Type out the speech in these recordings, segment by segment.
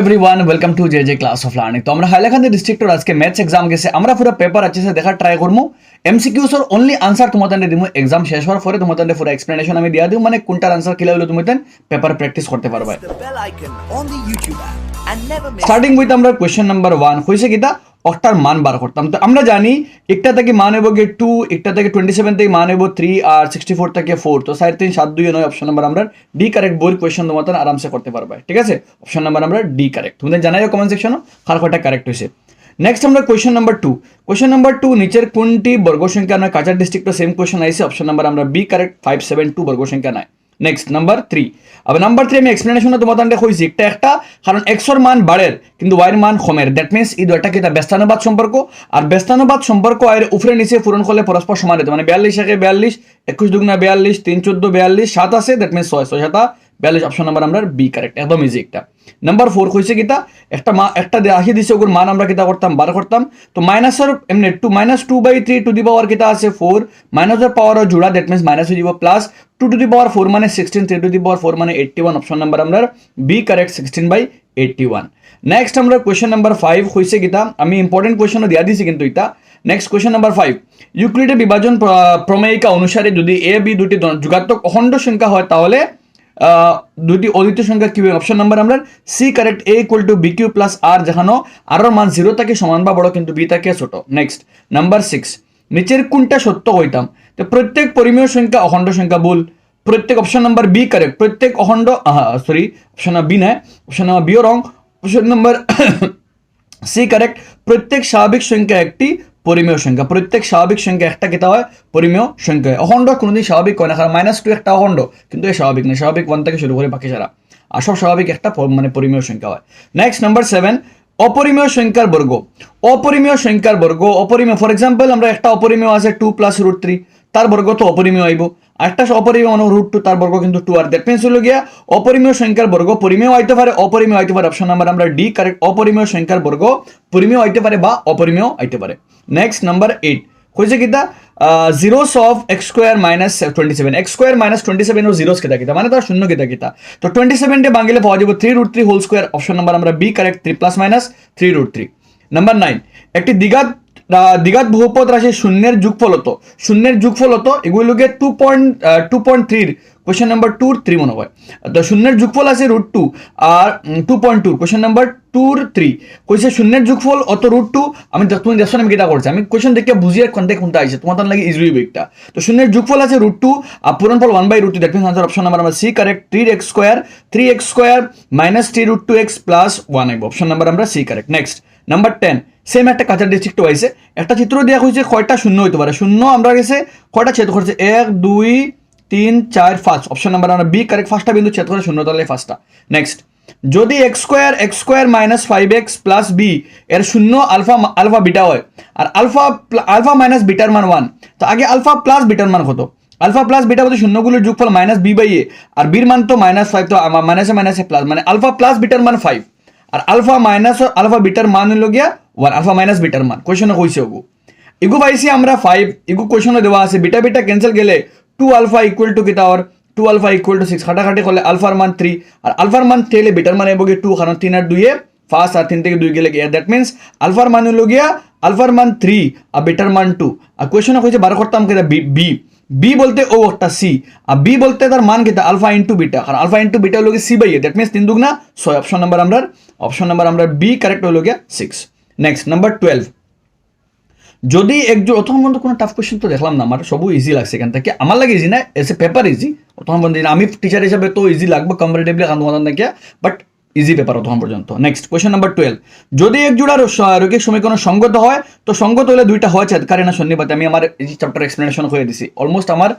Everyone welcome to J J class of learning তো আমরা হাইলাকান্দি ডিস্ট্রিক্টর আজকে ম্যাথস এক্সাম গেছে। আমরা পুরো পেপার আছে দেখা ট্রাই করব এমসিকিউসর অনলি আনসার তোমাদের দিব এক্সাম শেষ হওয়ার পরে তোমাদের পুরো এক্সপ্লেনেশন আমি দিয়া দিই মানে কোনটার আনসার কিলা হলে তুমি পেপার প্র্যাকটিস করতে পারবে স্টার্টিং উইথ আমরা কোয়েশ্চেন নাম্বার ওয়ান হয়েছে কিটা অক্টার মান বার করতাম। তো আমরা জানি, একটা থেকে মান হব গিয়ে টু একটা থেকে টোয়েন্টি সেভেন থেকে মান হব থ্রি আর সিক্সটি ফোর থেকে ফোর তো সাড়ে তিন, সাত, দুই, নয় অপশন নাম্বার আমরা ডি কারেক্ট বই কোয়েশ্চেন তোমাদের আরামসে করতে পারবে। ঠিক আছে? অপশন নাম্বার আমরা ডি কারেক্ট তোমাদের জানাই কমেন্ট সেকশনও কার কয়টা কারেক্ট হয়েছে নেক্সট আমরা question number two question number two নিচের কোনটি বর্গ সংখ্যা নয় কাচার ডিস্ট্রিক্ট সেম কোয়েশ্চন আইসে অপশন নাম্বার আমরা B correct five seven two বর্গ সংখ্যা নয় নেক্সট নাম্বার থ্রি আবার নাম্বার থ্রি আমি এক্সপ্লেনেশনে তোমার তান্ডে কইছি। একটা একটা, কারণ এক্সর মান বাড়ের, কিন্তু ওয়াইয়ের মান কমের। দ্যাট মিনস এই দুটা কি ব্যস্তানুবাদ সম্পর্ক। আর ব্যস্তানুবাদ সম্পর্ক আর উপরে নিচে পূরণ করলে পরস্পর সমান হতো মানে বিয়াল্লিশ একে বিয়াল্লিশ, একুশ দুগুনা বিয়াল্লিশ, তিন চোদ্দ বিয়াল্লিশ, সাত আছে দ্যাট মিনস ছয় ছয় সাতা বিয়াল্লিশ অপশন নাম্বার আমরা বি কারেক্ট একদম ইজি একটা। নাম্বার ফোর কইছে কিতা একটা মা একটা আসি দিছে ওগুর মান আমরা কিতা করতাম? বার করতাম। তো মাইনাসের এমনি two minus two by three to the power কিতা আছে? ফোর মাইনাসের পাওয়ার জোড়া দ্যাট মিনস মাইনাস হয়ে যাব plus two to the power four মানে sixteen three to the power four মানে এইটটি ওয়ান অপশন নাম্বার আমরা B correct sixteen by eighty one next আমরা কোয়েশ্চেন নাম্বার ফাইভ হয়েছে কিতা আমি ইম্পর্টেন্ট কোয়েশ্চনও দিয়া দিছি কিন্তু এটা। নেক্সট কোয়েশ্চন নাম্বার ফাইভ ইউক্লিডের বিভাজন প্র- প্রমেয়িকা অনুসারে যদি এ বি দুটি যুগাত্মক অখণ্ড সংখ্যা হয় তাহলে দুটি অদ্বিতীয় সংখ্যা কি অপশন নাম্বার আমরা C correct a equal to b q plus r যেখানো r মান জিরো থাকে, সমান বা বড় কিন্তু বি থাকে, ছোট। নেক্সট নাম্বার সিক্স নিচের কোনটা সত্য হইতাম? তো প্রত্যেক পরিমেয় সংখ্যা অখণ্ড সংখ্যা ভুল। প্রত্যেক অপশন নাম্বার বি কারেক্ট প্রত্যেক অখণ্ড সরি অপশন নাম্বার বি নয় option number bio wrong option number C correct প্রত্যেক স্বাভাবিক সংখ্যা একটি পরিমেয় সংখ্যা। প্রত্যেক স্বাভাবিক সংখ্যা একটা কেতা হয়? পরিমেয় সংখ্যা অখণ্ড কোনোদিন স্বাভাবিক হয় না, কারণ মাইনাস টু একটা অখণ্ড, কিন্তু এই স্বাভাবিক না। স্বাভাবিক ওয়ান থেকে শুরু করে বাকি সারা। আর সব স্বাভাবিক একটা মানে পরিমেয় সংখ্যা হয়। নেক্সট নাম্বার সেভেন অপরিমেয় সংখ্যার বর্গ। অপরিমেয় সংখ্যার বর্গ, অপরিমেয় ফর এক্সাম্পল আমরা একটা অপরিমেয় আছে টু প্লাস রুট থ্রি তার বর্গ তো অপরিমেয় আইব। একটা অপরিমেয় মানে রুট টু তার বর্গ কিন্তু টু আর। দ্যাট মিনস হলো গিয়া, অপরিমেয় সংখ্যার বর্গ পরিমেয় আইতে পারে, অপরিমেয় আইতে পারে। অপশন নাম্বার আমরা ডি কারেক্ট অপরিমেয় সংখ্যার বর্গ পরিমেয় আইতে পারে বা অপরিমেয় আইতে পারে। নেক্সট নাম্বার এইট কইছে কিতা? Zeros of x square minus twenty seven x square minus twenty seven O zeros কেতা কিতা? মানে তার শূন্য কিতা কিতা। তো টোয়েন্টি সেভেনটে বাঙ্গিলে পাওয়া যাবে three root three whole square option number আমরা B correct three plus minus three root three number nine একটি দ্বিঘাত দ্বিঘাত বহুপদ রাশি শূন্যের যুগফল হতো শূন্যের যুগফল হতো এগুলোকে টু পয়েন্ট টু পয়েন্ট থ্রির কোয়েশ্চেন নাম্বার টুর থ্রি মনে হয়। তো শূন্যের যুগফল আছে রুট টু আর two point two question number টুর থ্রি কইছে শূন্যের যুগফল অত রুট টু আমি তুমি দেখছ আমি কেটা করছি আমি কোয়েশ্চেন দেখে বুঝিয়ে কোনটা কোনটা আইছে তোমার লাগে ইজি বেগটা। তো শূন্যের যুগফল আছে রুট টু আর পূরণ ফল one by root two that means answer option number আমরা C correct three x square three x square minus three root two x plus one option number আমরা C correct next number ten same একটা Cachar district হয়েছে। একটা চিত্র দেওয়া হয়েছে, কয়টা শূন্য হইতে পারে? শূন্য আমরা গেছে, কয়টা ছেদ করছে? এক, দুই, তিন, চার, পাঁচ। অপশন নাম্বার আমরা বি কারেক্ট ফার্স্টটা বিন্দু ছেদ করে শূন্য তাহলে ফার্স্টটা নেক্সট যদি x square x square minus five x plus b এর শূন্য আলফা আলফা বিটা হয়, আর আলফা আলফা মাইনাস বিটার মান ওয়ান তো আগে আলফা প্লাস বিটার মান কত আলফা প্লাস বিটা বলতে শূন্যগুলোর যোগফল মাইনাস বি বাই এ আর বির মান তো মাইনাস ফাইভ তো মাইনাসে মাইনাসে প্লাস মানে আলফা প্লাস বিটার মান ফাইভ আর আলফা মাইনাস আলফা বিটার মান হলো গিয়া, ওয়ান, আলফা মাইনাস বিটার মান। কোয়েশনে কইছে ওগু। ইগু পাইছি আমরা ফাইভ ইগু কোয়েশনে দেওয়া আছে, বিটা বিটা ক্যান্সেল গেলে টু আলফা ইকুয়াল টু কিতা আর two alpha equal to six খাটাখাটি করলে আলফার মান থ্রি আর আলফার মান থ্রি হলে বিটার মান এবগে টু কারণ তিন আর দুইয়ে ফার্স্ট আর তিন থেকে দুই গেলে গিয়া দ্যাট মিনস আলফার মান হলো গিয়া আলফার মান থ্রি আর বিটার মান টু আর কোয়েশনে কইছে, বার করতাম কিতা বি বি বলতে ও একটা সি আর বি বলতে তার মান কিতা আলফা ইন্টু বিটা। কারণ আলফা ইন্টু বিটা হলো c by a that means তিন দুগুনা ছয়। অপশন নাম্বার আমরা অপশন নাম্বার আমরা বি কারেক্ট হলো গিয়া সিক্স নেক্সট নাম্বার টুয়েলভ যদি একজন অতক্ষণ পর্যন্ত কোনো টাফ কোয়েশ্চেন তো দেখলাম না, আমার সবই ইজি লাগছে এখান থেকে। আমার লাগে ইজি না এসে পেপার ইজি পর্যন্ত আমি টিচার হিসাবে তো ইজি লাগবে কম্পারেটিভলি তোমাদের থেকে বাট ইজি পেপার অতক্ষণ পর্যন্ত। নেক্সট কোয়েশ্চেন নাম্বার টুয়েলভ যদি এক জোড়ার স- রৈখিক সমীকরণ সঙ্গত হয়, তো সঙ্গত হলে দুইটা হয় চেতকারে না সন্নিপাতে। আমি আমার এই চ্যাপ্টার এক্সপ্লেনেশন করে দিছি। অলমোস্ট আমার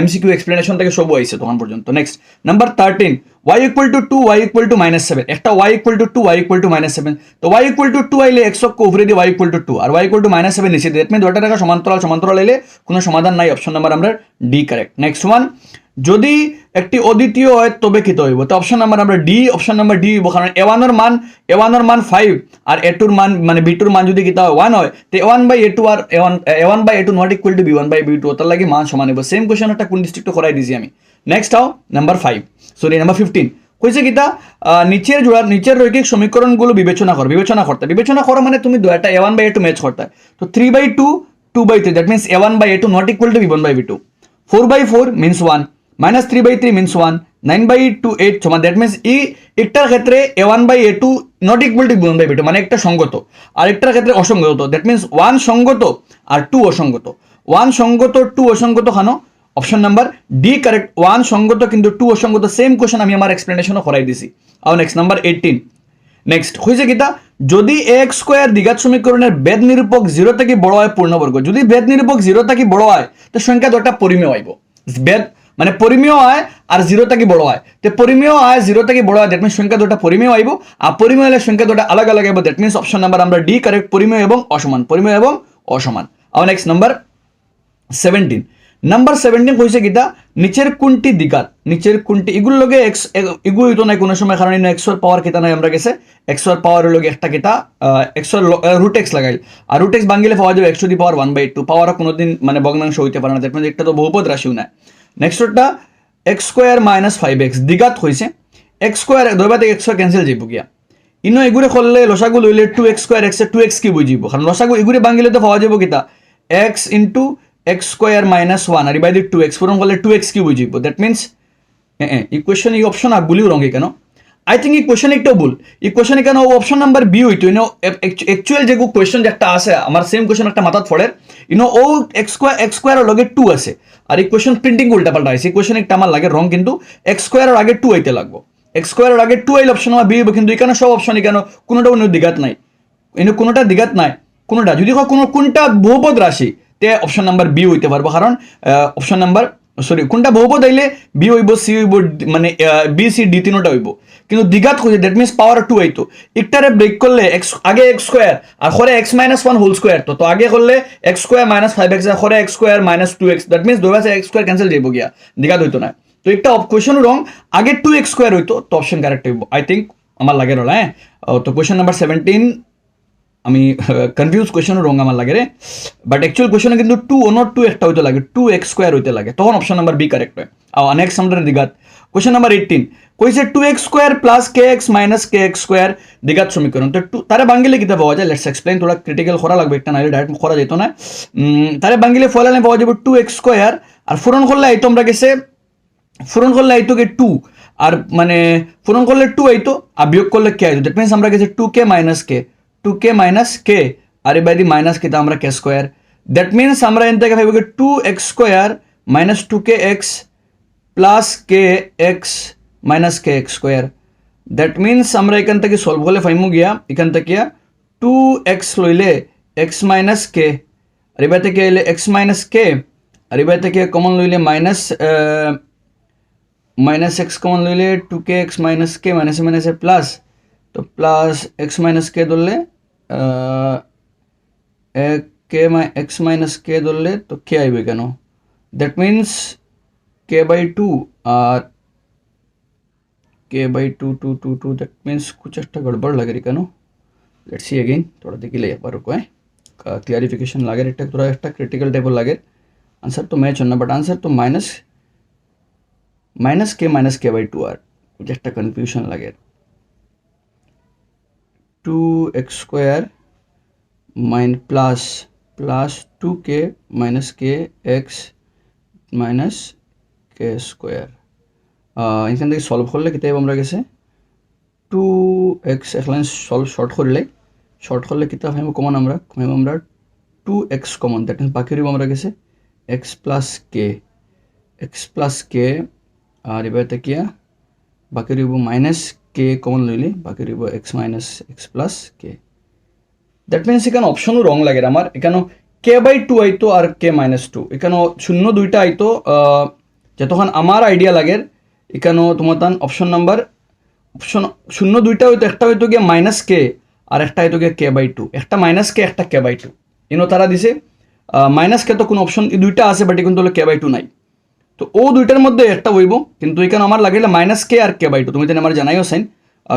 এমসিকিউ এক্সপ্লেনেশন থেকে সব আইছে তখন পর্যন্ত। Next number thirteen y equal to two y equal to minus seven একটা y equal to two y equal to minus seven তো ওয়াই ইকুয়াল টু টু আইলে একশো উপরে দিয়ে Y equal to two R y equal to minus seven নিচে দিয়ে। That দুটা টাকা সমান্তরাল সমান্তরাল এলে কোনো সমাধান নাই। অপশন নাম্বার আমরা ডি কারেক্ট নেক্সট ওয়ান যদি একটি অদ্বিতীয় হয়, তবে কি হইব তো অপশন নাম্বার আমরা ডি অপশন নাম্বার ডি হইব কারণ এ ওয়ানের মান এ মান ফাইভ আর এ টুর মান মানে বি টুর মান যদি কিতা হয় ওয়ান হয়, তো one by A two R one one by a two not equal to b one by b two তার লাগে মান সমান হইব। সেম কোয়েশন একটা কোন ডিস্ট্রিক্ট করাই দিছি আমি। Next how number five sorry number fifteen কইছে কিতা নিচের জোড়ার নিচের রৈখিক সমীকরণগুলো বিবেচনা কর, বিবেচনা করতে বিবেচনা করো মানে তুমি একটা a one by a two match করতে। তো three by two two by three that means a one by a two not equal to b one by b two four by four means one minus three by three means one nine by two eight সমান that means ই একটার ক্ষেত্রে a one by a two not equal to one by b two মানে একটা সঙ্গত। আর একটার ক্ষেত্রে অসঙ্গত। That means one সঙ্গত আর টু অসঙ্গত। ওয়ান সঙ্গত টু অসঙ্গত খানো? Option number D correct one সঙ্গত কিন্তু টু অসঙ্গত সেম কোশ্চেন আমি আমার এক্সপ্লেনেশনও করাই দিছি। আর নেক্সট নাম্বার এইটিন নেক্সট হয়েছে কিতা যদি এক্স স্কোয়ার দ্বিঘাত সমীকরণের বেদ নিরূপক জিরো থেকে বড় হয় পূর্ণবর্গ। যদি বেদ নিরূপক জিরো থেকে বড় হয়, তো সংখ্যা দুটা পরিমেয় হইব। বেদ মানে পরিমেয় আয় আর জিরো থেকে বড় আয়? তো পরিমেয় আয় জিরো থেকে বড় হয় দ্যাট মিনস সংখ্যা দুটা পরিমেয় হইব আর পরিমেয় হলে সংখ্যা দুটা আলাদা আলাদা হইব দ্যাট মিনস অপশন নাম্বার আমরা ডি কারেক্ট পরিমেয় এবং অসমান। পরিমেয় এবং অসমান। আর next number seventeen number seventeen কইছে কিতা? নিচের কোনটি দিঘাত নিচের কোনটি? এগুলোর লগে এক্স এগুলো হইতো নাই কোনো সময়, কারণ এক্সর পাওয়ার কিতা নাই আমরা গেছে? এক্সর পাওয়ারের লগে একটা কিতা? এক্সর রুট এক্স লাগাইল। আর রুট এক্স ভাঙ্গিলে পাওয়া যাবে একশো the power one by two power কোনোদিন মানে ভগ্নাংশ হইতে পারে না। দেখবেন একটা তো বহুপদ রাশিও নাই। নেক্সটটা x square minus five x দিঘাত হয়েছে এক্স স্কোয়ার দৈবাতে এক্স স্কোয়ার ক্যান্সেল যাইব গিয়া। ইনো এগুলো করলে লসাগু লইলে টু এক্স স্কোয়ার এক্সে টু এক্স কি বুঝিব কারণ লসাগু এগুলো ভাঙ্গিলে তো পাওয়া যাব কিতা। X into x square minus one আর ইবাই টু এক্স পূরণ করলে টু এক্স কি বুঝিব দ্যাট মিনস ইকুয়েশন এই অপশন আগুলিও রঙে কেন আই থিঙ্ক এই কোয়েশন একটাও ভুল। এই কোয়েশন কেন অপশন নাম্বার বি হইতো ইনো একচুয়াল যে কোয়েশন একটা আছে, আমার সেম কোয়েশন একটা মাথাত পড়ে। ইনো ও এক্স স্কোয়ার এক্স স্কোয়ারের লগে টু আছে। আর এই কোয়েশন প্রিন্টিং উল্টা পাল্টা আছে। এই কোয়েশন একটা আমার লাগে রং কিন্তু এক্স স্কোয়ারের আগে টু আইতে লাগবো। এক্স স্কোয়ারের আগে টু আইল অপশন আমার বি হইব, কিন্তু এখানে সব অপশন কেন কোনোটা অন্য দিঘাত নাই। এনে কোনোটা দিঘাত নাই, কোনোটা। যদি কোনো, কোনটা বহুপদ রাশি তে অপশন নাম্বার বি হইতে পারব। কারণ অপশন নাম্বার সরি কোনটা বহুপদ আইলে বি হইব সি হইব মানে বি সি ডি তিনোটা হইব। কিন্তু দ্বিঘাত খুঁজে দ্যাট মিনস পাওয়ার টু আইতো একটারে ব্রেক করলে এক্স আগে এক্স স্কোয়ার আর খরে x minus one whole square তো। তো আগে করলে x square minus five x খরে x square minus two x that means দুই এক্স স্কোয়ার ক্যান্সেল যাইব গিয়া দ্বিঘাত হইতো না। তো একটা কোয়েশন রং আগে টু এক্স স্কোয়ার হইতো, তো অপশন কারেক্ট হইব। আই থিঙ্ক আমার লাগে রলা হ্যাঁ? তো কোয়েশন নাম্বার সেভেন্টিন আমি কনফিউজ কোয়েশন রং আমার লাগে রে। বাট অ্যাকচুয়াল কোয়েশনে কিন্তু টু নট টু একটা হইতে লাগে টু এক্স স্কোয়ার হইতে লাগে। তখন অপশন নাম্বার বি কারেক্ট হয়। আর নেক্সট আমাদের দিঘাত কোয়েশন নাম্বার এইটিন কইছে two x square plus k x minus k x square দিঘাত সমীকরণ। তো টু তারে বাঙ্গিলে কিতা পাওয়া যায়? লেটস এক্সপ্লেন থোড়া ক্রিটিক্যাল করা লাগবে, একটা নাইলে ডাইরেক্ট করা যেত না। তারে বাঙ্গিলে ফলালে পাওয়া যাবে টু এক্স স্কোয়ার আর ফুরন করলে এই তোমরা গেছে পূরণ করলে আইতো কে টু আর মানে পূরণ করলে টু আইতো, আর বিয়োগ করলে কে আইতো। দ্যাট মিনস আমরা গেছি two k minus k two k minus k আর এবার দি মাইনাস কে তো আমরা কে স্কোয়ার দ্যাট মিনস আমরা এন থেকে ভাবি two x square minus two k x plus k x minus k x square that means আমরা এখান থেকে সলভ করলে ফাইমু গিয়া এখান থেকে টু এক্স লইলে এক্স মাইনাস কে আর এবার থেকে এলে এক্স মাইনাস কে আর এবার থেকে কমন লইলে মাইনাস মাইনাস এক্স কমন লইলে two k x minus k minus মাইনাসে প্লাস তো প্লাস এক্স মাইনাস কে ধরলে কে এক্স মাইনাস কে ধরলে তো কে আইবে k by 2 or k by 2 2 2 2 that means कुछ अष्ट गड़बड़ लग रही का नो लेट्स सी अगेन थोड़ा देखिए यहाँ रुको, है? क्लियरिफिकेशन लगे इट्टा थोड़ा अष्ट क्रिटिकल टेबल लगे। आंसर तो मैच होना बट आंसर तो minus minus k minus k by two are कुछ अष्ट कन्फ्यूशन लगे two x square minus plus plus two k minus k x minus k square? এখান থেকে সলভ করলে কিতাব আমরা গেছে টু এক্স এখানে সলভ শর্ট করলে শর্ট করলে কিতাব হাইম কমন আমরা? হাইম আমরা two x common that means বাকি রইব আমরা গেছে x plus k x plus k আর এবার কিয়া? বাকি রইব মাইনাস কে কমন লইলে বাকি রইব x minus x plus k that means এখানে অপশনও রং লাগে। আমার এখানে কে বাই টু আইতো আর কে মাইনাস টু এখানে শূন্য দুইটা আইতো যতক্ষণ আমার আইডিয়া লাগে এখানে তোমার তান অপশন নাম্বার অপশন শূন্য দুইটা হইতো, একটা হইতো গিয়ে মাইনাস কে আর একটা হইতো গিয়ে কে বাই টু একটা মাইনাস কে একটা কে বাই টু ইনো তারা দিছে মাইনাস কে তো কোনো অপশন এই দুইটা আছে বাট কিন্তু হলো কে বাই টু নাই। তো ও দুইটার মধ্যে একটা হইব, কিন্তু এখানে আমার লাগিলে মাইনাস কে আর কে বাই টু তুমি তো আমার জানাইও সাইন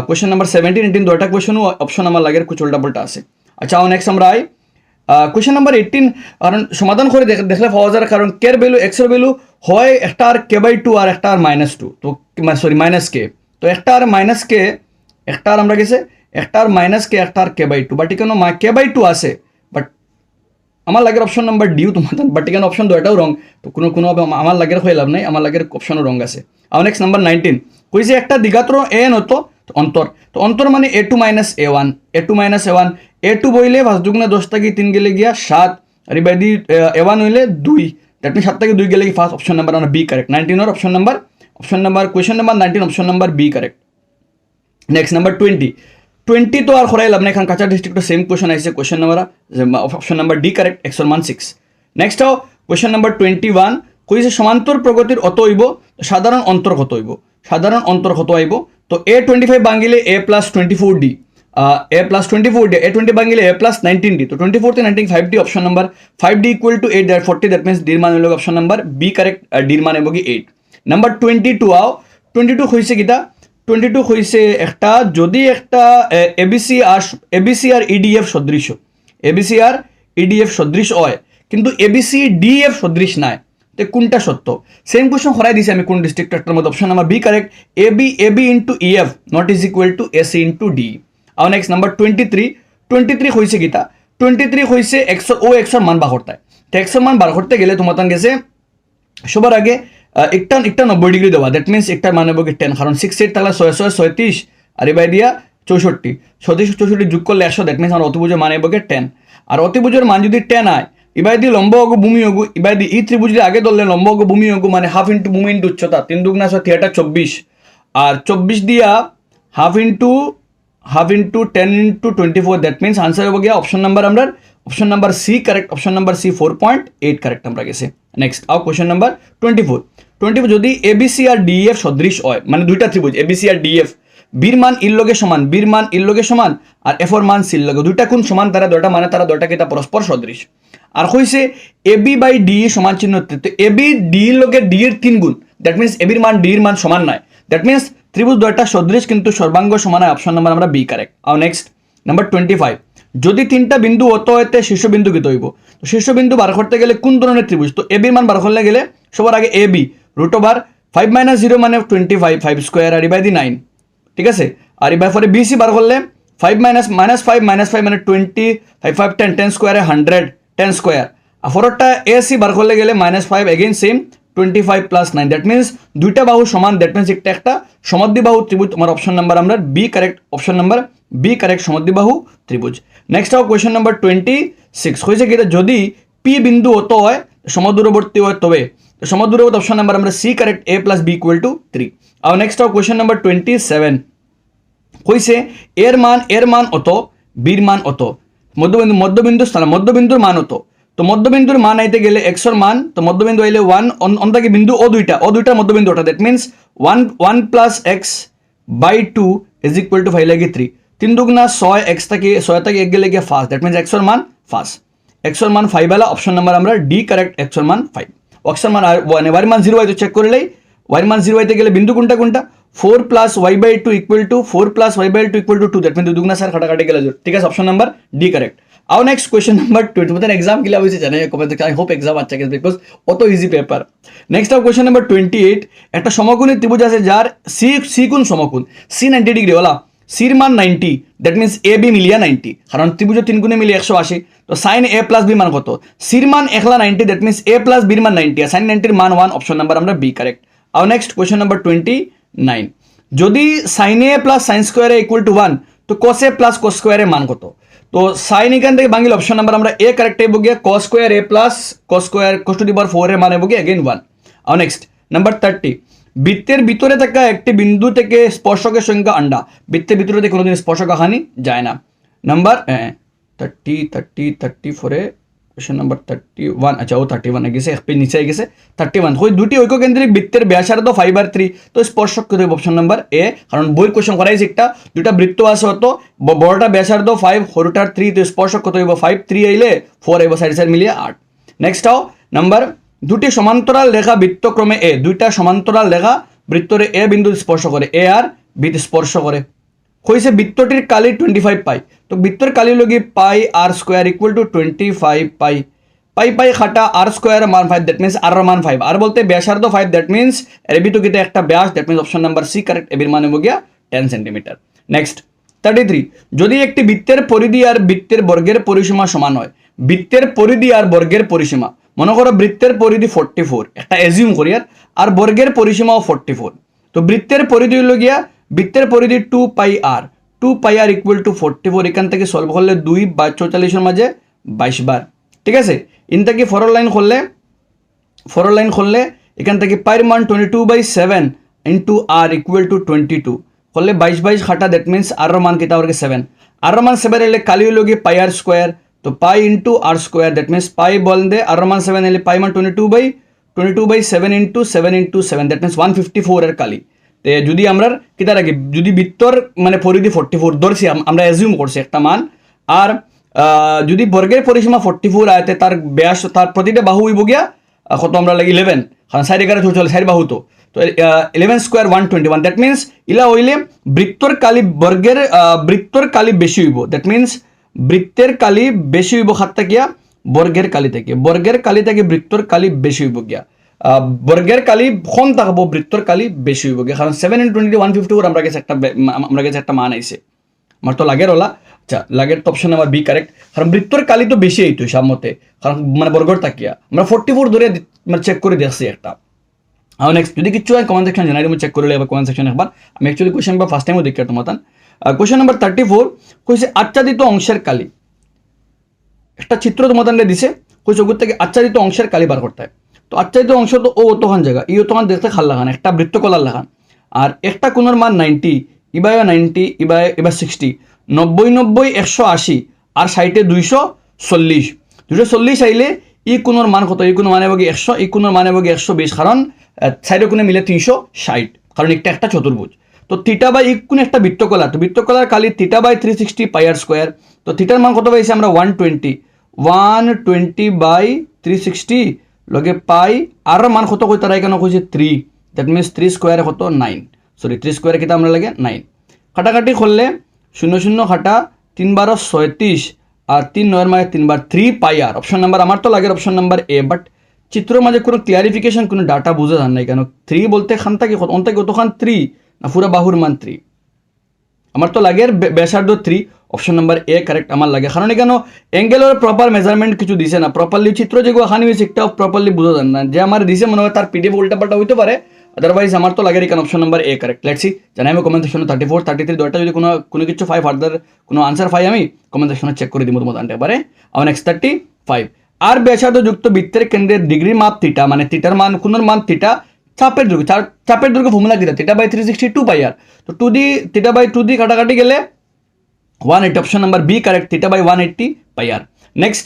কোয়েশ্চেন নাম্বার সেভেন্টিন এইটিন দুটা কোয়েশ্চেন অপশন আমার লাগে কিছু উল্টা পাল্টা আছে। আচ্ছা নেক্সট আমরা আই। কোয়েশ্চেন নাম্বার এইটিন কারণ সমাধান করে দেখ- দেখলে পাওয়া যায় কারণ কের ভ্যালু এক্সের ভ্যালু হয় একটা আর কে বাই টু আর একটা আর মাইনাস টু তো সরি মাইনাস কে তো একটা আর মাইনাস কে একটা আর আমরা গেছে, একটা আর মাইনাস কে একটা আর কে বাই টু বাট এখানে কে বাই টু আছে বাট আমার লাগের অপশন নাম্বার ডিউ তোমার বাট এখানে অপশন দুটাও রং তো কোনো কোনো আমার লাগের হয়ে লাভ নাই, আমার লাগের অপশনও রং আছে। আর নেক্সট নাম্বার নাইনটিন কইছে, একটা দিঘাত্র এন হতো অন্তর, তো অন্তর মানে a two minus a one a two minus a one a two বইলে পাঁচ দুগুণে দশ থাকি তিন গেলে গিয়া সাত, আর এবার দি এ ওয়ান হইলে দুই দ্যাট মিন সাত দুই গেলে কি ফার্স্ট অপশন নাম্বার আমরা B correct নাইনটিনের option number option number question number nineteen option number B correct next number twenty twenty তো আর লাভ নাই, কারণ কাছাড় ডিস্ট্রিক্টর সেম কোয়েশন আইসে question number option number D correct একশো মান six next how question number twenty one কইছে সমান্তর প্রগতির অত হইব, সাধারণ অন্তর কত হইব? সাধারণ অন্তর কত হইব? তো এ twenty five বাঙ্গিলে a plus twenty four d a plus twenty four d a twenty বাঙ্গিলে A plus nineteen D তো টোয়েন্টি ফোর থেকে nineteen five d option number five d equal to eight that forty that means ডির মান হইল option number B correct ডির মান এবগি eight number twenty two আও twenty two হয়েছে কিতা? টোয়েন্টি টু হয়েছে একটা, যদি একটা এবিসি আর এবিসি আর ইডিএফ সদৃশ। এবিসি আর ইডিএফ সদৃশ হয়, কিন্তু এবিসি ডিএফ সদৃশ নাই। তো কোনটা সত্য? সেম কোয়েশন হরাই দিছি আমি কোন ডিস্ট্রিক্ট ডিস্ট্রিক্টটার মধ্যে? Option number B correct A B A B into F not is equal to AC into D R next number twenty three twenty three হয়েছে কিতা টোয়েন্টি থ্রি হয়েছে একশো ও একশোর মান করতে তো একশোর মান বার করতে গেলে তোমার গেছে সবার আগে একটা একটা নব্বই ডিগ্রি দেওয়া। দ্যাট মিনস একটা মানে বলি টেন কারণ সিক্স এইট থাকলে ছয় ছয় ছয়ত্রিশ আর এবার দিয়া, চৌষট্টি। ছত্রিশ চৌষট্টি যোগ করলে একশো দ্যাট মিনস আমার অতিভুজের মানে বকে টেন আর অতিভুজের মান যদি টেন আয় দিয়ে লম্ব হগু ভূমি দিয়ে ই ত্রিভুজ যদি আগে ধরলে লম্ব হগু ভূমি হগু মানে হাফ ইন্টু ভূমি ইন্টু উচ্চতা। তিন দুগুণা ছয় থিয়েটার চব্বিশ। আর চব্বিশ দিয়া half into half into ten into twenty four that means answer হবে গিয়া অপশন নাম্বার আমরা option number C correct option number C four point eight correct আমরা গেছে। নেক্সট আও question number twenty four twenty four যদি ABC আর DF সদৃশ হয় মানে দুইটা ত্রিভুজ এবিসি আর ডিএফ বীর মান ইর লগে সমান, বীর মান ইর লগে সমান আর এফর মান সির লগে। দুইটা কোন সমান, তারা দুইটা মানে তারা দুইটা কিতা পরস্পর সদৃশ। আর কইছে এবি বাই ডি সমান চিহ্ন। তো এবি ডি এর লগে ডি এর তিন গুণ। দ্যাট মিনস এবির মান, ডি এর মান সমান নয় দ্যাট মিনস ত্রিভুজ দুইটা সদৃশ, কিন্তু সর্বাঙ্গ সমান হয়। অপশন নাম্বার আমরা বি কারেক্ট আর নেক্সট নাম্বার টোয়েন্টি ফাইভ যদি তিনটা বিন্দু অত হইতে শীর্ষবিন্দু কী হইব, তো শীর্ষবিন্দু বার করতে গেলে কোন ধরনের ত্রিভুজ? তো এ বির মান বার করলে গেলে সবার আগে A B root over five minus zero মানে টোয়েন্টি ফাইভ ফাইভ স্কোয়ার আর ইবাই দি নাইন ঠিক আছে? আর এবার পরে বিসি বার করলে five minus minus five minus five মানে twenty five five ten ten স্কোয়ারে হান্ড্রেড টেন স্কোয়ার আর ফরটা এ সি বার করলে গেলে minus five again same twenty five plus nine that means দুইটা বাহু সমান দ্যাট মিনস একটা একটা সমদ্বিবাহু ত্রিভুজ, তোমার অপশন নাম্বার আমরা B correct option number B correct সমদ্বিবাহু ত্রিভুজ। নেক্সট আও কোয়েশ্চন নাম্বার টোয়েন্টি সিক্স হয়েছে কি? যদি পি বিন্দু অত হয়, সমদূরবর্তী হয় তবে সমদূরবর্তী অপশন নাম্বার আমরা C correct A plus B equal to three R next আও কোয়েশ্চন নাম্বার টোয়েন্টি সেভেন কইছে, এর মান এর মান অত, বীর মান অত। মধ্যবিন্দু মধ্যবিন্দু স্থান, মধ্যবিন্দুর মান অত। তো মধ্যবিন্দুর মান আইতে গেলে এক্সর মান, তো মধ্যবিন্দু আইলে ওয়ান অন্তাকে বিন্দু ও দুইটা ও দুইটা মধ্যবিন্দু ওটা that means one one plus X by two is equal to five লাগে থ্রি তিন দুগুণা ছয় এক্স থেকে, ছয় থেকে এক গেলে গিয়ে ফার্স্ট দ্যাট মিনস এক্সর মান ফার্স্ট এক্সর মান ফাইভ আলা অপশন নাম্বার আমরা ডি কারেক্ট এক্সর মান ফাইভ অক্সর মান আর ওয়ান মান জিরো হয়তো চেক করলেই ওয়াই মান জিরো হইতে গেলে বিন্দু কোনটা four plus Y by two equal to four plus Y by two equal to two that mean দুগুনা sir কাটাকাটি গেলে ঠিক আছে অপশন নাম্বার ডি কারেক্ট আও নেক্সট কোয়েশ্চন নাম্বার টোয়েন্টি মানে এক্সাম কিলা হয়েছে জানে কবে থেকে আই হোপ এক্সাম আচ্ছা গেছে বিকজ অত ইজি পেপার নেক্সট আও কোয়েশ্চন নাম্বার টোয়েন্টি এইট একটা সমকোণী ত্রিভুজ আছে যার সি সি কোণ সমকোণ? সি নাইনটি ডিগ্রি ওলা সির মান ninety that means A B Millia ninety কারণ ত্রিভুজ তিন গুণে মিলিয়ে একশো আশি। তো সাইন এ প্লাস বি মান কত? সির মান একলা ninety that means A plus বির মান নাইনটি আর সাইন নাইনটির মান ওয়ান অপশন নাম্বার আমরা বি কারেক্ট আর next question number twenty nine যদি সাইন এ প্লাস সাইন স্কোয়ারে ইকুয়াল টু ওয়ান তো কস এ প্লাস কস স্কোয়ারের মান কত? তো সাইন এখান থেকে বাঙালি অপশন নাম্বার আমরা এ কারেক্ট এবো গিয়ে cos square A plus cos square cos to the power four এর মান এবো গিয়ে এগেন ওয়ান আর নেক্সট নাম্বার থার্টি বৃত্তের ভিতরে থাকা একটি বিন্দু থেকে স্পর্শকের সংখ্যা আন্ডা। বৃত্তের ভিতরে থেকে কোনোদিন স্পর্শক হানি যায় না। নাম্বার থার্টি থার্টি থার্টি ফোরে কোয়েশ্চন নাম্বার থার্টি ওয়ান আচ্ছা ও থার্টি ওয়ান গেছে, এক পেজ নিচে গেছে। থার্টি ওয়ান ওই দুটি ঐক্যকেন্দ্রিক বৃত্তের ব্যাসার্ধ ফাইভ আর থ্রি তো স্পর্শক কত অপশন নাম্বার এ কারণ বই কোয়েশ্চন করাইছে একটা দুটা বৃত্ত আছে হতো বড়টা ব্যাসার্ধ ফাইভ সরুটার থ্রি তো স্পর্শক কত হইব ফাইভ থ্রি আইলে ফোর আইব সাইড সাইড মিলিয়ে আট। নেক্সট আও নাম্বার দুটি সমান্তরাল রেখা বৃত্তক্রমে এ দুইটা সমান্তরাল রেখা বৃত্তরে এ বিন্দু স্পর্শ করে এ আর বি স্পর্শ করে। হয়েছে বৃত্তটির কালি টোয়েন্টি ফাইভ পাই। তো বৃত্তর কালি লগি pi R square equal to twenty five pi. Pi pi খাটা আর স্কোয়ার মান ফাইভ দ্যাট মিনস আর মান ফাইভ আর বলতে ব্যাসার্ধ five that means AB two কিতে একটা ব্যাস that means option number C correct এবির মান হব গিয়া ten centimetre next thirty three যদি একটি বৃত্তের পরিধি আর বৃত্তের বর্গের পরিসীমা সমান হয়, বৃত্তের পরিধি আর বর্গের পরিসীমা, মনে করো বৃত্তের পরিধি ফোরটি ফোর একটা এজিউম করি আর বর্গের পরিসীমাও ফোরটি ফোর তো বৃত্তের পরিধি হলো গিয়া বৃত্তের পরিধি two pi R two pi R equal to forty four এখান থেকে সলভ করলে দুই বা চৌচল্লিশের মাঝে বাইশ বার। ঠিক আছে? ইন থেকে ফরল লাইন করলে ফরল লাইন করলে এখান থেকে পাইর মান twenty two by seven into R equal to twenty two করলে বাইশ বাইশ খাটা দ্যাট মিনস আর মান কিতা ওরকে সেভেন আর মান সেভেন এলে কালি হলো গিয়ে পাই আর স্কোয়ার তো pi into R square that means pi বল দে আর মান সেভেন এলে পাই মান twenty two by twenty two by seven into seven into seven that means one fifty four এর কালি। যদি আমরা কিতা রাখি যদি বৃত্তর মানে পরিধি ফোর্টি ফোর ধরছি আমরা এজিউম করছি একটা মান, আর যদি বর্গের পরিসীমা ফোর্টি ফোর আয়তে তার ব্যাস, তার প্রতিটা বাহু হইব গিয়া কত আমরা লাগে ইলেভেন কারণ সাইড এগারো চলে সাইড বাহু তো। তো eleven square one twenty one that means ইলা হইলে বৃত্তর কালি বর্গের বৃত্তর কালি বেশি হইব দ্যাট মিনস বৃত্তের কালি বেশি হইব খাতটা গিয়া, বর্গের কালি থেকে। বর্গের কালি থেকে বৃত্তর কালি বেশি হইব গিয়া। বর্গের কালি কম থাকব বৃত্তর কালি বেশি হইব কারণ seven in twenty one fifty four আমরা কাছে একটা আমরা কাছে একটা মান আইছে। আমার তো লাগের ওলা। আচ্ছা লাগের তো অপশন আমার বি কারেক্ট কারণ বৃত্তর কালি তো বেশি এইতো হিসাব মতে। কারণ মানে বর্গর তাকিয়া। আমরা ফোর্টি ফোর ধরে মানে চেক করে দেখছি একটা। আর নেক্সট যদি কিছু হয় কমেন্ট সেকশন জানাই আমি চেক করে এবার কমেন্ট সেকশন একবার আমি অ্যাকচুয়ালি কোয়েশ্চেন বা ফার্স্ট টাইমও দেখি তোমার কোয়েশ্চেন নাম্বার থার্টি ফোর কইছে আচ্ছাদিত অংশের কালি। একটা চিত্র তোমাদের দিছে। কইছে ওগুর থেকে আচ্ছাদিত অংশের কালি বার করতে হয়। তো আচ্ছাদিত অংশ তো ও অতখান জায়গা এই অতখান দেখতে খাল লাগান, একটা বৃত্ত কলার লাগান। আর একটা কোনোর মান নাইনটি ইবাই নাইনটি ইবাই এবার সিক্সটি। নব্বই নব্বই, একশো আশি, আর সাইটে দুইশো চল্লিশ। দুশো চল্লিশ আইলে ই কোনোর মান কত? ই কোনো মানে বগে একশো, ই কোনোর মানে বগে একশো বিশ, কারণ সাইডে কোনো মিলে তিনশো ষাট, কারণ একটা একটা চতুর্ভুজ। তো থিটা বাই ই কোন একটা বৃত্তকলা তো বৃত্তকলার কালি থিটা বাই থ্রি সিক্সটি পাইয়ার স্কোয়ার। তো থিটার মান কত পাইছি আমরা? One twenty. One twenty by three sixty লগে পাই আর মান কত কই তারা এখানে কইছে থ্রি দ্যাট মিনস থ্রি স্কোয়ারে কত নাইন সরি থ্রি স্কোয়ারে কিতা আমরা লাগে? নাইন কাটাকাটি করলে শূন্য শূন্য খাটা তিন বারো ছয়ত্রিশ আর তিন নয়ের মাঝে তিনবার three pi R option number আমার তো লাগে অপশন নাম্বার এ বাট চিত্র মাঝে কোনো ক্লিয়ারিফিকেশন কোনো ডাটা বুঝে যান নাই কেন? থ্রি বলতে খান থাকে কত? অন্তে কতখান থ্রি না পুরা বাহুর মান থ্রি আমার তো লাগে বে- ব্যাসার্ধ three option number A correct আমার লাগে। কারণ এখানে অ্যাঙ্গেলের প্রপার মেজারমেন্ট কিছু দিছে না। প্রপারলি চিত্র যেগুলো খানি হয়েছে একটাও প্রপারলি বোঝা যান না। যে আমার দিছে, মনে হয় তার পিডিএফ উল্টাপাল্টা হইতে পারে আদারওয়াইজ আমার তো লাগে এখানে option number A correct let's see জানাই আমি কমেন্ট সেকশনে থার্টি ফোর থার্টি থ্রি দশটা যদি কোনো কোনো কিছু ফাইভ ফার্দার কোনো আনসার পাই আমি কমেন্ট সেকশনে চেক করে দিব তোমার আনতে পারে আমার নেক্সট থার্টি ফাইভ আর ব্যাসার্ধ যুক্ত বৃত্তের কেন্দ্রের ডিগ্রি মাপ থিটা মানে থিটার মান কোনোর মান থিটা চাপের চার- চাপের দৈর্ঘ্য ফর্মুলা কিটা theta by three sixty two pi R তো to the theta by two the কাটাকাটি গেলে one eighty option number B correct theta by one eighty pi R next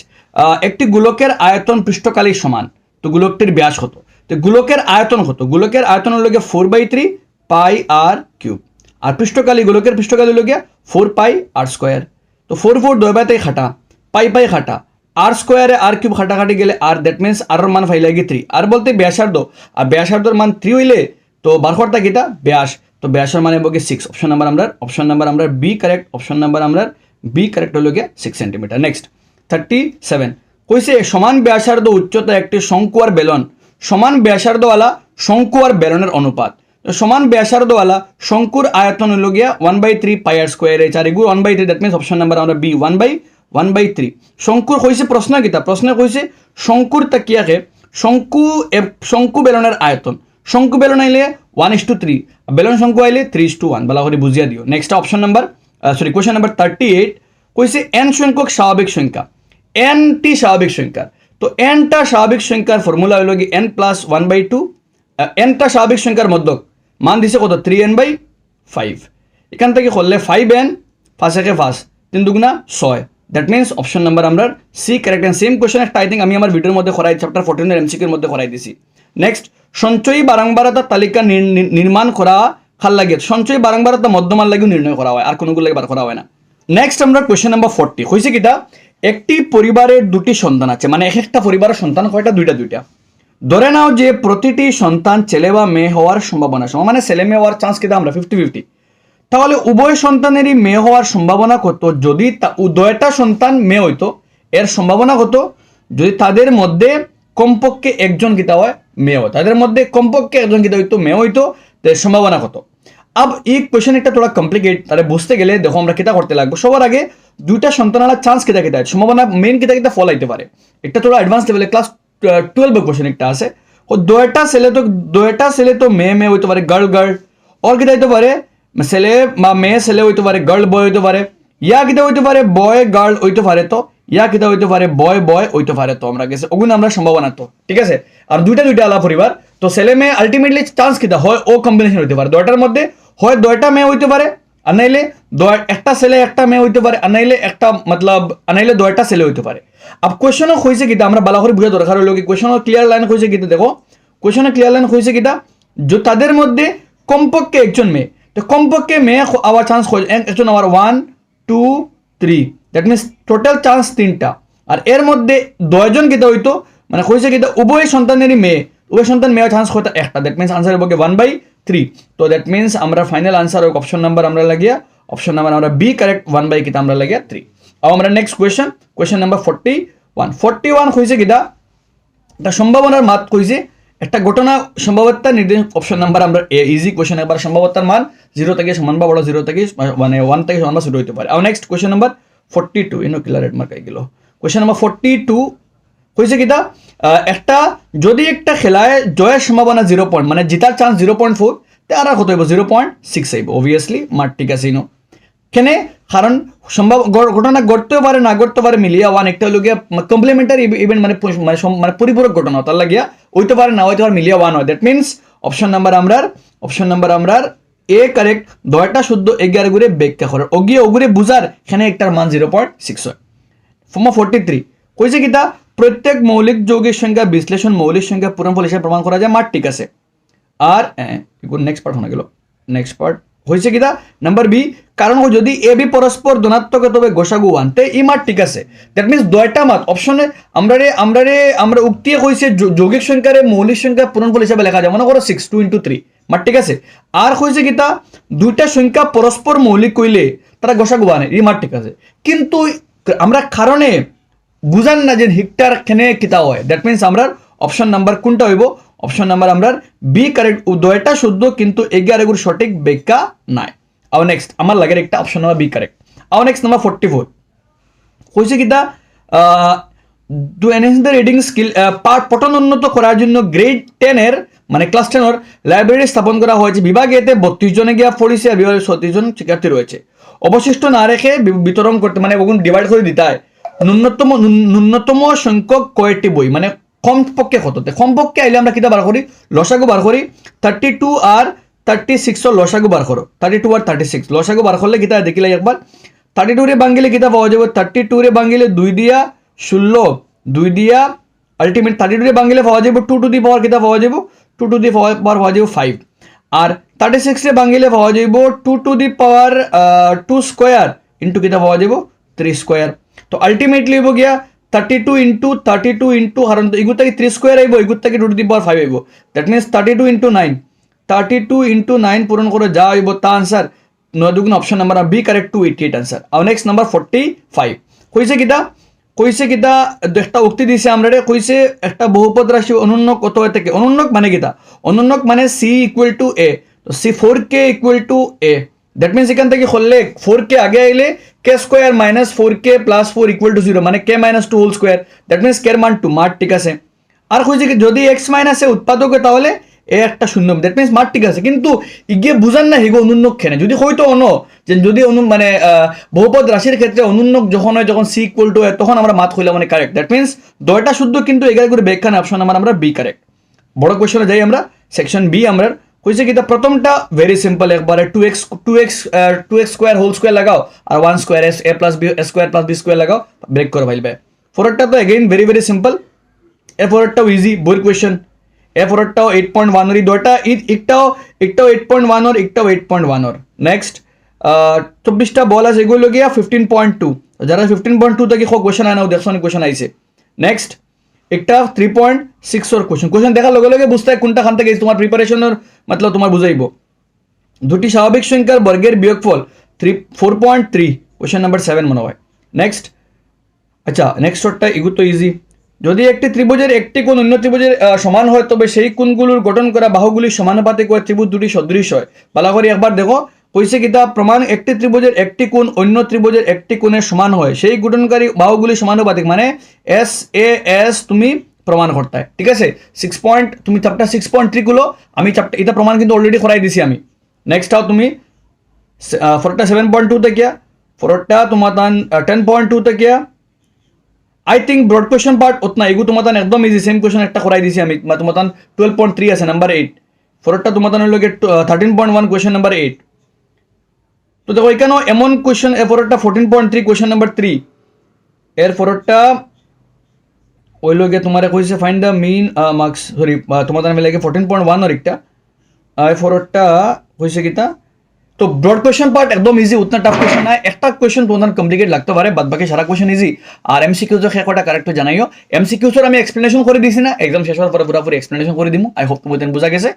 একটি গোলকের আয়তন পৃষ্ঠকালীর সমান। তো গোলকটির ব্যাস কত? তো গোলকের আয়তন কত? গোলকের আয়তন হলো গিয়ে four by three pi R cube আর পৃষ্ঠকালী, গোলকের পৃষ্ঠকালী হলো গিয়ে ফোর পাই আর স্কোয়ার তো ফোর ফোর দয় বাইতেই খাটা। পাই পাই খাটা। আর স্কোয়ারে আর কিউব খাটাখাটি গেলে আর দ্যাট মিনস আর মান ফাইলে গিয়ে থ্রি আর বলতে ব্যাসার্ধ। আর ব্যাসার্ধর মান থ্রি হইলে তো বার করতা কিটা ব্যাস। তো ব্যাসের মানে বগে সিক্স অপশন নাম্বার আমরা অপশন নাম্বার আমরা বি কারেক্ট অপশন নাম্বার আমরা বি কারেক্ট হলো গিয়ে six centimetre next thirty seven কইছে, সমান ব্যাসার্ধ উচ্চতা একটি শঙ্কু আর বেলন। সমান ব্যাসার্ধওয়ালা শঙ্কু আর বেলনের অনুপাত। সমান ব্যাসার্ধওয়ালা শঙ্কুর আয়তন হলো গিয়া ওয়ান বাই থ্রি পাইয়ার square H R one by three that means option number আমরা B one by one by three শঙ্কুর কইছে প্রশ্ন কিতা প্রশ্ন কইছে, শঙ্কুর তাকিয়াকে শঙ্কু শঙ্কু বেলনের আয়তন। শঙ্কু বেলন আইলে ওয়ান ইস টু থ্রি বেলন শঙ্কু আইলে থ্রি ইস টু ওয়ান বলা করে বুঝিয়া দিও। Next option number sorry question number thirty eight কইছে এন সংখ্যক স্বাভাবিক সংখ্যা। এনটি স্বাভাবিক সংখ্যা। তো এনটা স্বাভাবিক সংখ্যার ফর্মুলা হলো কি N plus one by two এনটা স্বাভাবিক সংখ্যার মধ্যে মান দিছে কত? থ্রি এন বাই ফাইভ এখান থেকে করলে ফাইভ এন ফার্স্ট একে ফার্স্ট তিন দুগুণা ছয়। দ্যাট মিনস অপশন নাম্বার আমরা সি কারেক্ট সেম কোয়েশ্চেন একটা আই থিঙ্ক আমি আমার ভিডিওর মধ্যে করাই চ্যাপ্টার ফোরটিনের এমসিকির মধ্যে করাই দিছি। নেক্সট সঞ্চয়ী বারংবারতা তালিকা নির- নির- নির্মাণ করা খাল লাগে। সঞ্চয়ী বারংবারতা মধ্যমান লাগেও নির্ণয় করা হয়, আর কোনোগুলো বার করা হয় না। নেক্সট আমরা কোয়েশ্চেন নাম্বার ফোরটি হয়েছে কিটা একটি পরিবারের দুটি সন্তান আছে মানে এক একটা পরিবারের সন্তান কয়টা দুইটা দুইটা। ধরে নাও যে প্রতিটি সন্তান ছেলে বা মেয়ে হওয়ার সম্ভাবনা সমান মানে ছেলে মেয়ে হওয়ার চান্স কিনা আমরা? ফিফটি ফিফটি তাহলে উভয় সন্তানেরই মেয়ে হওয়ার সম্ভাবনা কত? যদি তা উদয়টা সন্তান মেয়ে হইতো, এর সম্ভাবনা কত? যদি তাদের মধ্যে কমপক্ষে একজন কিতা হয় মেয়ে হয়। তাদের মধ্যে কমপক্ষে একজন কিতা হইতো মেয়ে হইতো সম্ভাবনা কত? আব, এই কোয়েশন একটা তোরা কমপ্লিকেট তাহলে বুঝতে গেলে দেখো আমরা কিতা করতে লাগবো। সবার আগে দুইটা সন্তান সন্তানারা চান্স কিতা কিতা সম্ভাবনা মেইন কিতা কিতা ফল আইতে পারে। একটা তোরা অ্যাডভান্স লেভেলে ক্লাস টুয়েলভ কোয়েশন একটা আছে। ও দুইটা ছেলে তো, দুইটা ছেলে তো মেয়ে মেয়ে হইতে পারে গার্ল গার্ল ওর কিতা হইতে পারে, ছেলে বা মেয়ে, ছেলে হইতে পারে গার্ল বয় হইতে পারে। ইয়া কিতা হইতে পারে বয় গার্ল হইতে পারে তো। ইয়া কিতা হইতে পারে, বয় বয় হইতে পারে, তো আমরা গেছে। ওগুলো আমরা সম্ভাবনা তো, ঠিক আছে? আর দুইটা দুইটা আলাদা পরিবার। তো ছেলে মেয়ে আলটিমেটলি চান্স কিতা, হয় ও কম্বিনেশন হইতে পারে। দুইটার মধ্যে হয় দুইটা মেয়ে হইতে পারে, আর নাইলে একটা ছেলে, একটা মেয়ে হইতে পারে, আর নাইলে একটা মতলব, আর নাইলে দুইটা ছেলে হইতে পারে। আব কোয়েশনও হয়েছে কিতা, আমরা বালা করে বুঝা দরকার হলো কি কোয়েশনও ক্লিয়ার লাইন হয়েছে কিতা, দেখো। কোয়েশনে ক্লিয়ার লাইন হয়েছে কিতা, যে তাদের মধ্যে কমপক্ষে একজন মেয়ে। তো কমপক্ষে মেয়ে আওয়ার চান্স একজন আমার one two three that means total chance তিনটা। আর এর মধ্যে দশজন কিতা হইতো মানে হয়েছে কিতা উভয় সন্তানেরই মেয়ে। উভয় সন্তান মেয়ে চান্স হতো একটা। দ্যাট মিনস আনসার হবে ওয়ান বাই থ্রি তো দ্যাট মিনস আমরা ফাইনাল আনসার অপশন নাম্বার আমরা লাগিয়া অপশন নাম্বার আমরা বি কারেক্ট ওয়ান বাই কিতা আমরা লাগিয়া থ্রি আর আমরা next question question number forty one forty one হয়েছে কিতা একটা সম্ভাবনার মাত কইছে, একটা ঘটনা সম্ভাবতা নির্দেশ অপশন নাম্বার আমরা এ ইজি কোয়েশন একবার সম্ভাবতার মান জিরো থেকে সমান বা বড় জিরো থেকে মানে ওয়ান থেকে সমান বা শুরু হতে পারে। আর next question number forty two ইনো কিলার রেড মার্ক গেল কোয়েশন নাম্বার ফোর্টি টু হয়েছে কিতা একটা, যদি একটা খেলায় জয়ের সম্ভাবনা জিরো পয়েন্ট মানে জিতার চান্স জিরো পয়েন্ট ফোর তে আর কত হইব জিরো পয়েন্ট সিক্স আইব অবভিয়াসলি মার ঠিক আছে ইনো। কেনে? কারণ সম্ভব ঘটনা ঘটতেও পারে না ঘটতে পারে মিলিয়া ওয়ান একটা হলো গিয়া কমপ্লিমেন্টারি ইভেন্ট মানে মানে মানে পরিপূরক ঘটনা তার লাগিয়া হইতে পারে না হইতে পারে মিলিয়া ওয়ান হয় দ্যাট মিনস অপশন নাম্বার আমরার অপশন নাম্বার আমরার এ কারেক্ট দয়টা শুদ্ধ এগারো গুড়ে ব্যাখ্যা করে অগিয়ে অগুড়ে বুঝার এখানে একটার মান জিরো পয়েন্ট সিক্স হয়। ফর্মা ফোর্টি থ্রি কইছে কিতা প্রত্যেক মৌলিক যৌগের সংখ্যা বিশ্লেষণ মৌলিক সংখ্যা পূরণফল হিসেবে প্রমাণ করা যায়। মাঠ ঠিক আছে আর নেক্সট পার্ট হয়ে গেল। নেক্সট পার্ট হয়েছে কিনা নাম্বার বি কারণ ও যদি এ বি পরস্পর ধনাত্মক তবে গোসাগু ওয়ান তে ই মাত ঠিক আছে। দ্যাট মিনস দয়টা মাত অপশনে আমরা রে আমরা রে আমরা উক্তি হয়েছে যৌগিক সংখ্যারে, মৌলিক সংখ্যা পূরণফল হিসাবে লেখা যায়। মনে করো সিক্স টু ইন্টু থ্রি মাত ঠিক আছে। আর হয়েছে কিতা দুইটা সংখ্যা পরস্পর মৌলিক কইলে তারা গোসাগু ওয়ান ই মাত ঠিক আছে। কিন্তু আমরা কারণে বুঝান না যে হিকটার খেনে কিতা হয়। দ্যাট মিনস আমরা অপশন নাম্বার কোনটা হইব? অপশন নাম্বার আমরা বি কারেক্ট উদয়টা শুদ্ধ, কিন্তু এগারো এগুলো সঠিক বেকা নাই। আও নেক্সট আমার লাগে একটা অপশন নাম্বার বি কারেক্ট আও নেক্সট নাম্বার ফোর্টি ফোর হয়েছে কিতা to enhance the reading skill পাঠ পঠন উন্নত করার জন্য গ্রেড টেনের মানে ক্লাস টেনের লাইব্রেরি স্থাপন করা হয়েছে। বিভাগে এতে বত্রিশ জনে গিয়া পড়েছে, আর বিভাগে ছত্রিশ জন শিক্ষার্থী রয়েছে। অবশিষ্ট না রেখে বিতরণ করতে মানে ওগুন ডিভাইড করে দিতে হয়। ন্যূনতম, ন্যূন- ন্যূনতম সংখ্যক কয়েকটি বই মানে কম পক্ষে কততে কম পক্ষে আইলে আমরা কিতা বার করি? লসাগু বার করি। থার্টি টু আর থার্টি সিক্সর লসাগু বার করো থার্টি টু আর থার্টি সিক্স লসাগু বার করলে কিতা দেখিলে একবার থার্টি টু রে বাঙ্গিলে কিতা পাওয়া যাবে? থার্টি টু রে বাঙ্গিলে দুই দিয়া ষোলো দুই দিয়া আলটিমেট থার্টি টু রে বাঙ্গিলে পাওয়া যাবে টু টু দি পাওয়ার কিতা পাওয়া যাবে? টু টু দি পাওয়ার পাওয়া যাবে ফাইভ আর থার্টি সিক্স বাঙ্গিলে পাওয়া যাইব two to the power two square into কিতা পাওয়া যাব? থ্রি স্কোয়ার তো আলটিমেটলি হইব গিয়া thirty two into thirty two into Haran এগুলো থেকে থ্রি স্কোয়ার আইব এগুলো থেকে two to the power five আইব। That means thirty two into nine thirty two into nine পূরণ করে যা হইব তা আনসার নয় দুগুণ option number B correct two eighty eight answer আর নেক্সট নাম্বার ফোর্টি ফাইভ কইছে কিতা? কইছে কিতা? একটা উক্তি দিছে আমরা কইছে একটা বহুপদ রাশি অনুন্নক কত থেকে? অনুন্নক মানে কিতা? অনুন্নক মানে সি ইকুয়াল টু এ তো C four K equal to A that means এখান থেকে করলে ফোর কে আগে আইলে K square minus four K plus four equal to zero মানে K minus two whole square that means কের মান two মার ঠিক আছে। আর কইছে কি, যদি এক্স মাইনাসে উৎপাদক তাহলে এ একটা শূন্য। দ্যাট মিনস মার ঠিক আছে। কিন্তু ইগে বুঝান না হিগো অনুন্নক খেনে যদি হয়তো অন, যে যদি অনু মানে বহুপদ রাশির ক্ষেত্রে অনুন্নক যখন হয়, যখন সি ইকুয়াল টু হয় তখন আমরা মাত হইলাম মানে কারেক্ট দ্যাট মিনস দয়টা শুদ্ধ কিন্তু এগারো করে ব্যাখ্যা অপশন আমার আমরা বি কারেক্ট বড় কোয়েশনে যাই আমরা। সেকশন বি আমরা কইছে কি প্রথমটা ভেরি সিম্পল একবারে two x two x two x square whole square লাগাও আর one square S a plus b square plus b square লাগাও ব্রেক করে ফেলবে ফোরটা তো এগেইন ভেরি ভেরি সিম্পল এ ফোরটাও ইজি বইয়ের কোয়েশন এ ফোরটাও এইট পয়েন্ট ওয়ান ওর দুটা একটাও একটাও এইট পয়েন্ট ওয়ান ওর একটাও eight point one or next চব্বিশটা বল আছে এগুলো গিয়া ফিফটিন পয়েন্ট টু যারা ফিফটিন পয়েন্ট টু থেকে কোয়েশন আয় না দেখছ কোয়েশন আইছে নেক্সট একটা three point six or question question দেখার লগে লগে বুঝতে হয় কোনটা খান থেকে তোমার প্রিপারেশনের মতলব তোমার বুঝাইব। দুটি স্বাভাবিক সংখ্যার বর্গের বিয়োগফল three four point three question number seven মনে হয়। নেক্সট আচ্ছা নেক্সট শটটা এগুলো তো ইজি যদি একটি ত্রিভুজের একটি কোণ অন্য ত্রিভুজের সমান হয়, তবে সেই কোণগুলোর গঠন করা বাহুগুলি সমানুপাতিক ত্রিভুজ দুটি সদৃশ হয়। ভালো করে একবার দেখো। কইছে কিতা প্রমাণ একটি ত্রিভুজের একটি কোণ অন্য ত্রিভুজের একটি কোণের সমান হয়। সেই গঠনকারী বাহুগুলি সমানুপাতিক মানে এস এ এস তুমি প্রমাণ করতে ঠিক আছে? সিক্স পয়েন্ট তুমি চ্যাপ্টার সিক্স পয়েন্ট থ্রি গুলো আমি চ্যাপ্টার এটা প্রমাণ কিন্তু অলরেডি করাই দিছি আমি। নেক্সট আও তুমি ফোরটা সেভেন পয়েন্ট টু থেকে ফোরটা তোমার টেন পয়েন্ট টু থেকে I think broad question part উতনা এগু তোমার তান একদম ইজি সেম কোয়েশন একটা করাই দিছি আমি। তোমার তান টুয়েলভ পয়েন্ট থ্রি আছে নাম্বার এইট ফোরটা তোমার তান হলো thirteen point one question number eight তো দেখো এখানেও এমন কোয়েশন এ ফোরটা fourteen point three question number three এর ফোরটা ওই লোকে তোমার কইছে find the mean marks sorry তোমার তান লাগে ফোরটিন পয়েন্ট ওয়ান আর একটা আর ফোরটা হয়েছে কিতা তো ব্রড কোয়েশন পার্ট একদম ইজি উतना টাফ কোয়েশন নাই একটা কোয়েশন তোমার কমপ্লিকেট লাগতে পারে বাদ বাকি সারা কোয়েশন ইজি আর এমসিকিউ তো শেষ কারেক্ট জানাইও এমসিকিউ আমি এক্সপ্লেনেশন করে দিছি না এক্সাম শেষ হওয়ার পরে পুরোপুরি এক্সপ্লেনেশন করে দিমু আই হোপ তোমাদের বোঝা গেছে